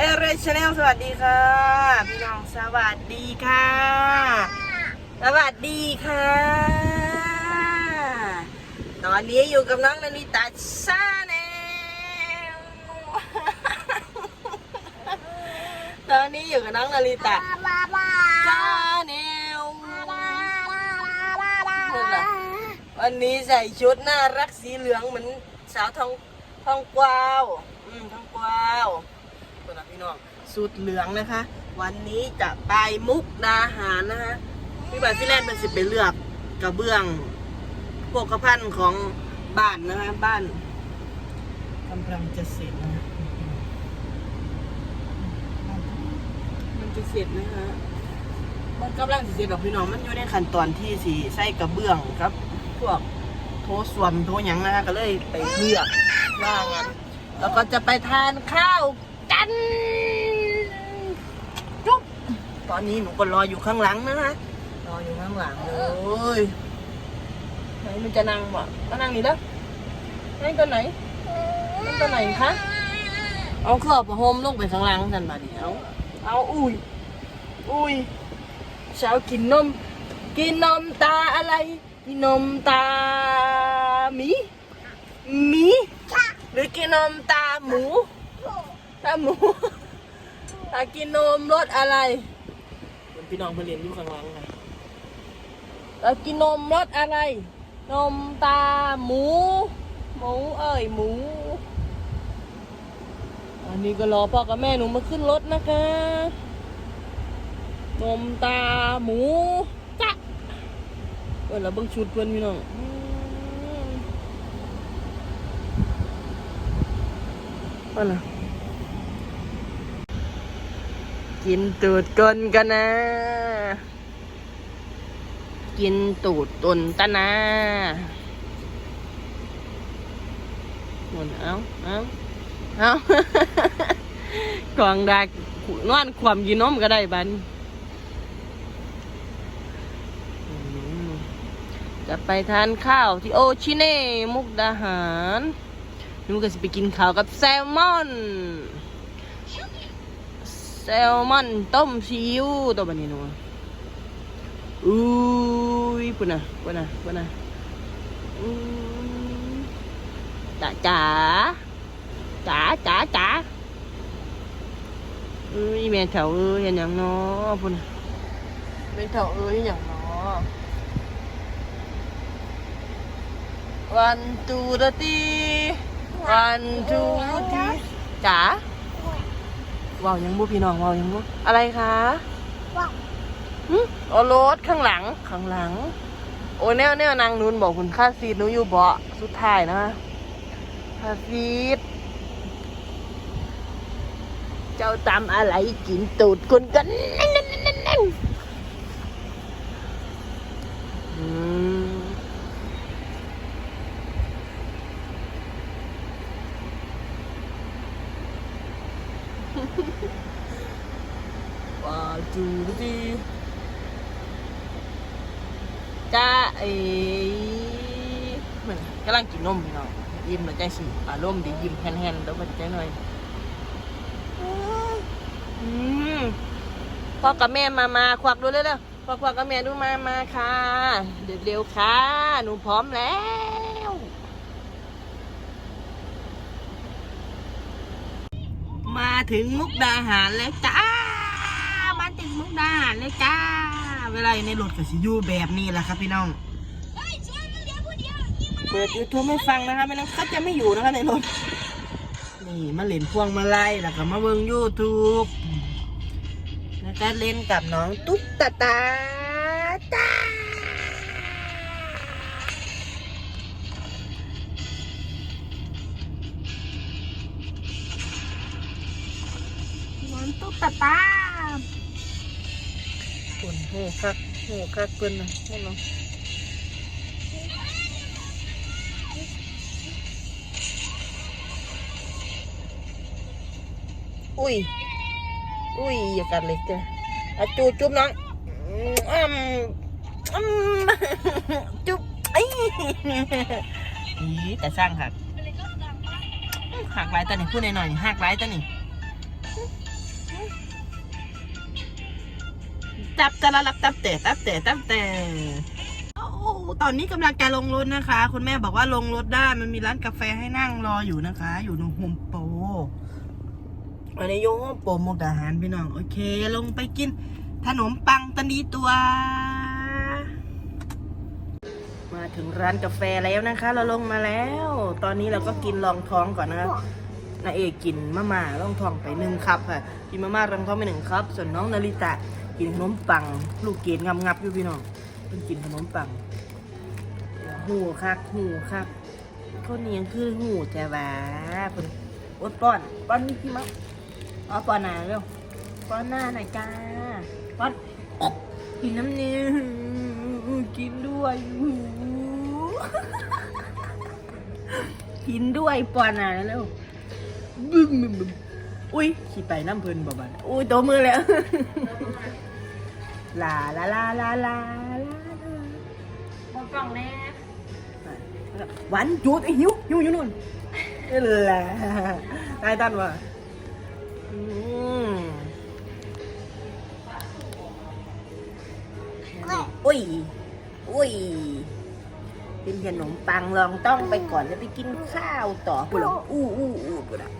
เอเรชแนลสวัสดีค่ะ พี่น้องสวัสดีค่ะ สวัสดีค่ะ ตอนนี้อยู่กับน้องนานิตาชาแนลตอนนี้อยู่กับน้องนาริตาชาแนลวันนี้ใส่ชุดน่ารักสีเหลืองเหมือนสาวทองทองกวาว อืมทองกวาว ตัวนะพี่น้องสูตรเหลืองนะคะ วันนี้จะไปมุกดาหารนะคะพี่บาทที่แรกเป็นสิบไปเลือกกระเบื้องพวกกระพันของบ้านนะคะบ้านกำลังจะเสร็จนะคะมันจะเสร็จนะคะมันกำลังจะเสร็จแบบพี่น้องมันอยู่ในขั้นตอนที่สีใส่กระเบื้องครับ พวกโถสวมโถหยังนะคะก็เลยไปเลือกว่างั้นแล้วก็จะไปทานข้าว กันจุ๊บตอนนี้หนูก็รออยู่ข้างหลังนะคะรออยู่ข้างหลังเลยไหนมันจะนั่งบ่ก็นั่งนี่เด้อนั่งตัวไหนนั่งตัวไหนคะเอาเครืองประโฮมลงไปข้างล่างสันบาดนีเอาเอาอุ้ยอุ้ยเช้ากินนม กินนมตาอะไรกินนมตาหมีหมีหรือกินนมตาหมู ตาหมูตากินนมรสอะไรเป็นพี่น้องมาเรียนอยู่ข้างหล่างไงเรากินนมรสอะไร นมตาหมู หมูเอ้ยหมู อันนี้ก็รอพ่อกับแม่หนูมาขึ้นรถนะคะ นมตาหมูจ้ะเออเราเบิ่งชุดเพื่อนพี่น้องอืมว่าล่ะ กินตูดกลนกันนะ กินตูดตนตะนาหมุนเอาเอาเอากองดากนอนความยีนมก็ได้บันจะไปทานข้าวที่โอชิเน่ มุกดาหารหนูก็จะไปกินข้าวกับแซลมอน ซลมอนต้มซีอิ๊วตัวบันนี้หนูอุ้ยปุ่นนะปุ่นนะปุ่นนะอืมจ๋าจ๋าจ๋าจ๋าจ๋าอุ้ยแม่เถาเอ้ยเห็นอย่างน้อปุ่นะแม่เถาเอ้ยอย่างน้อวันตูดตีวันตูตีจ๋า ว้าวยังบุพี่น้องว้าวยังบุอะไรคะหึโอารถข้างหลังข้างหลัง โอ้แนวแนวนางนุนบอกคุณค่าซีดหนูอยู่เบาะสุดท้ายนะค่าซีดเจ้าตำอะไรกินตูดคนกันนั่นนั่นนั่นนั่นอืมว้าจูดี จ้าเอ๋เหมือนกำลังกินนมพี่น้องยิ้มแล้วใจสิอารมณ์ดียิ้มแฮนๆแล้วมันใจหน่อยอืมพ่อกับแม่มามาควักดูเร็วๆพ่อควักกับแม่ดูมามาค่ะเร็วๆค่ะ หนูพร้อมแล้วมาถึงมุกดาหารแล้วจ้า มาถึงมุกดาหารแล้วจ้า เวลาอยู่ในรถก็สิอยู่แบบนี้แหละครับพี่น้อง เปิดยูทูบไม่ฟังนะคะไม่นั้นเขาจะไม่อยู่นะคะในรถ นี่มาเล่นพวงมาลัยแล้วก็มาเบิ่งยูทูบแล้วก็เล่นกับน้องตุ๊กตาตาตาน้องตุ๊กตาตา คนโหคักโหคักเกินนะพวกน้องอุ้ย อุ้ยอย่ากัดเล็กจ้ะอะจูจุ๊บน้องอืมอืมจุ๊บไอ้อีแต่สร้างหักหักไรตัวนี้พูดหน่อยๆหักไรตัวนี้ จับจะรับตับแต่ตับแต่ตับแต่ตอนนี้กำลังจะลงรถนะคะ คุณแม่บอกว่าลงรถได้มันมีร้านกาแฟให้นั่งรออยู่นะคะ อยู่ในโฮมโปรอันนี้โยโฮมโปรมุกดาหารพี่น้อง โอเค ลงไปกินขนมปังตันดีตัว มาถึงร้านกาแฟแล้วนะคะ เราลงมาแล้ว ตอนนี้เราก็กินรองท้องก่อนนะคะนาเอกกินมะม่ารองท้องไปหนึ่งครับค่ะกินมะม่ารองท้องไปหนึ่งครับ ส่วนน้องนาริตะ กินขนมปัง ลูกเกดงับงับอยู่พี่น้องเพิ่งกินขนมปังหูคักหูคักคนนี้ยังคือหูแต่ว่าเพิ่นอดป้อนป้อนนี่พี่มั้งเอาป้อนหน้าเร็วป้อนหน้าหน่อยจ้าป้อนกินน้ำเนื้กินด้วยหูกินด้วยป้อนหน้าเร็วบึ้มบึ้มอุ้ยขี่ไปน้ำเพลินบ่บันอุ้ยโตมือแล้ว ลาลาลาลาลาลามองกล่องแน่หวานจุดไอ้หิวหิวอยู่นู่นเอ้ล่ะได้ตันวะอืมอุ้ยอุ้ยกินขนมปังลองต้องไปก่อนแล้วไปกินข้าวต่อปุ๊บละอู้อู้อู้ปุ๊บละ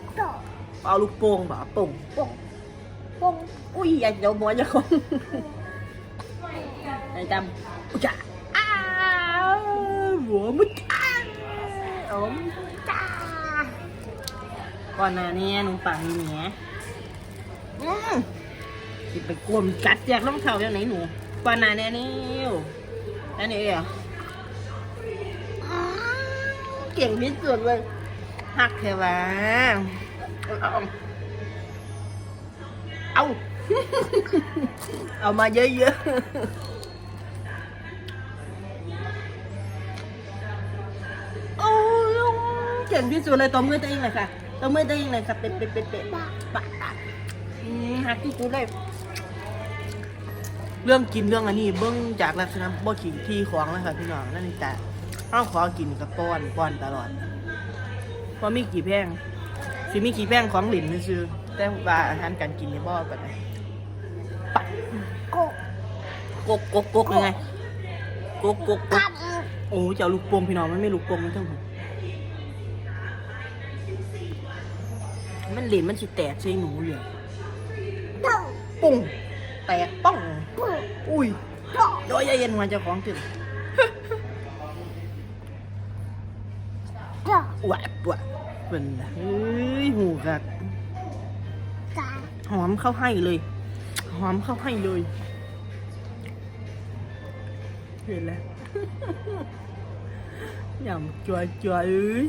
เอาลูกโป่งบ่โป่งโป่งโป่งอุ้ยอย่าเดี๋ยวหมอจะคง ไอ้จำอุ๊ยจ้าอ้าวหัวมุดจ้าโอ้มจ้าก่อนหน้านี้หนูปังนี่แหมอืมสิไปกลมกัดแจกรองเท้าอย่างไหนหนูก่อนหน้านี้นี่อันนี้เหรอเก่งที่สุดเลยหักเทวะเอาเอา เอามาเยอะๆ ก่งที่สุดเลยตัวมือตัวเองเลยค่ะตัวมือตัวเองเลยค่ะ เป็ดเป็ดเป็ดเป็ดปะปะอืมหักที่สุดเลย เรื่องกินเรื่องอันนี้เบิ้องจากลักษณะบ่ขี่ที่ของแล้วค่ะพี่น้องนั่นนี่แต่ห้องขอกินกับป้อนป้อนตลอดเพราะมีกี่แพงสิมีกี่แพงของหลินซื่อแต่ว่าอาหารการกินนี่บ่ปานใดปะกกกกกกยังไงกกกกกกโอ้เจะเอาลูกโป่งพี่น้องมันไม่ลูกโป่งมันทั้ง มดมันเหลนมันสิแตกใส่หนูเลยปุ้งแตกป้อง อุ้ยโดยเย็นหัวเจ้าของถึงหวาดหวาดเป็นไรเฮ้ยหูกัดหอมเข้าให้เลย หอมเข้าให้เลยเห็นแล้วยำจัวจัวเอ้ย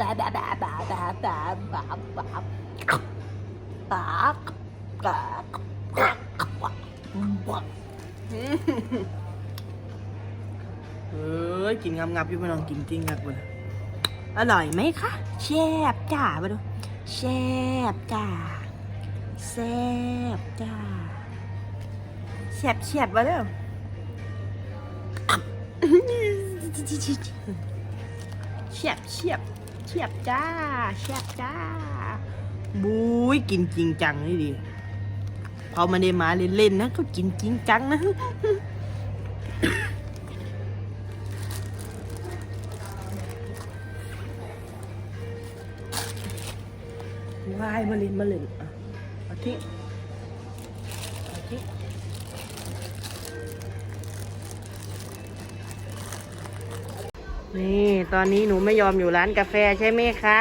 บาบาบาบาบาบาบาบาบาปากปากปากปากปากเอ้ยกินงับงับอยู่ไม่ลองกินจริงครับคุณอร่อยไหมคะแซ่บจ้ามาดูแซ่บจ้าแซ่บจ้าแซ่บแซ่บมาเด้อแซ่บแซ่บ แซ่บจ้าแซ่บจ้าบุ้ยกินจริงจังนี่ดิพอมาได้มาเล่นๆนะก็กินจริงจังนะวายมาเล่นมาเล่นอะเอาทิ้ง นี่ตอนนี้หนูไม่ยอมอยู่ร้านกาแฟใช่ไหมคะ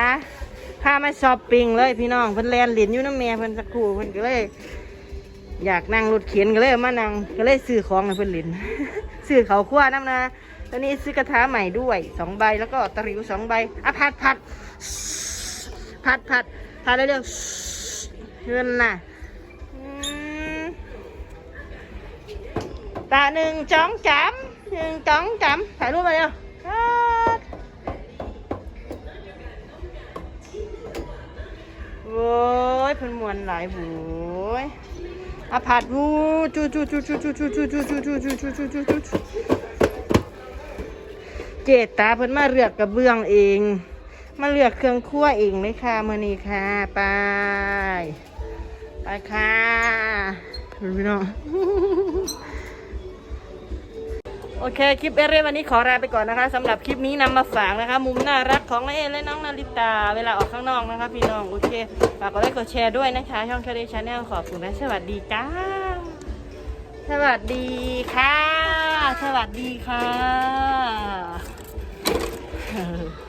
พามาช้อปปิ้งเลยพี่น้องเพิ่นแลนหลินอยู่น้ำแม่เพิ่นสักครู่เพิ่นก็เลย อยากนั่งรถเข็นก็เลยมานั่งก็เลยซื้อของให้เพิ่นหลิน ซื้อเขาวคั่วน้ำนะตอนนี้ซื้อกระทะใหม่ด้วยสองใบแล้วก็ตะหริวสองใบอะผัดผัดผัดผัดผัดเร็วๆเพื่อนน่ะตาหนึ่งจ้องจำหนึ่งจ้องจำถ่ายรูปมาเร็ว โว้ยเพิ่นมวนหลายโว้ยอาผัดวูจูจูจูจูจูจูจูจูจูจูจูจูจูจูจูเจตตาเพิ่นมาเลือกกระเบื้องเอง มาเลือกเครื่องครัวเองเลยค่ะมื้อนี้ค่ะ ไป ไปค่ะพี่น้อง โอเค คลิปเอเร่วันนี้ขอลาไปก่อนนะคะสำหรับคลิปนี้นำมาฝากนะคะ มุมน่ารักของน้าเอและน้องนาริตา เวลาออกข้างนอกนะคะ พี่น้อง โอเคฝากกดไลค์กดแชร์ด้วยนะคะ ช่องเคเดชแนลขอบคุณและสวัสดีจ้า สวัสดีค่ะ สวัสดีค่ะ